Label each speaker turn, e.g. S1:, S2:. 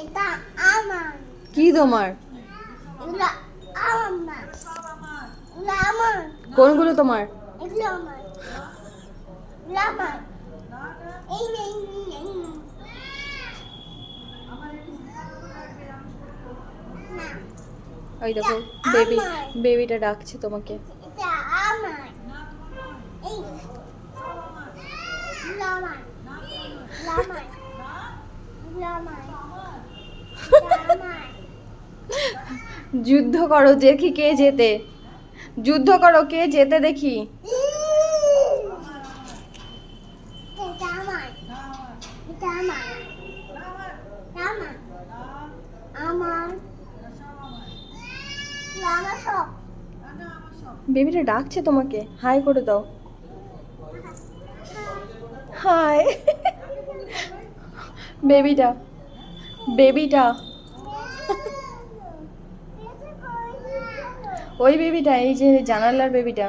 S1: এটা আমার।
S2: কি তোমার? কোনগুলো তোমার? ওই দেখো বেবি বেবিটা ডাকছে তোমাকে।
S1: আমার এই এগুলো আমার এগুলো আমার এগুলো আমার এটা আমার
S2: যুদ্ধ করো দেখি কে যেতে যুদ্ধ করো কে যেতে দেখি। বেবিটা ডাকছে তোমাকে। হাই করে দাও। হাই। বেবিটা। বেবিটা। ওই বেবিটা এই যে জানালার বেবিটা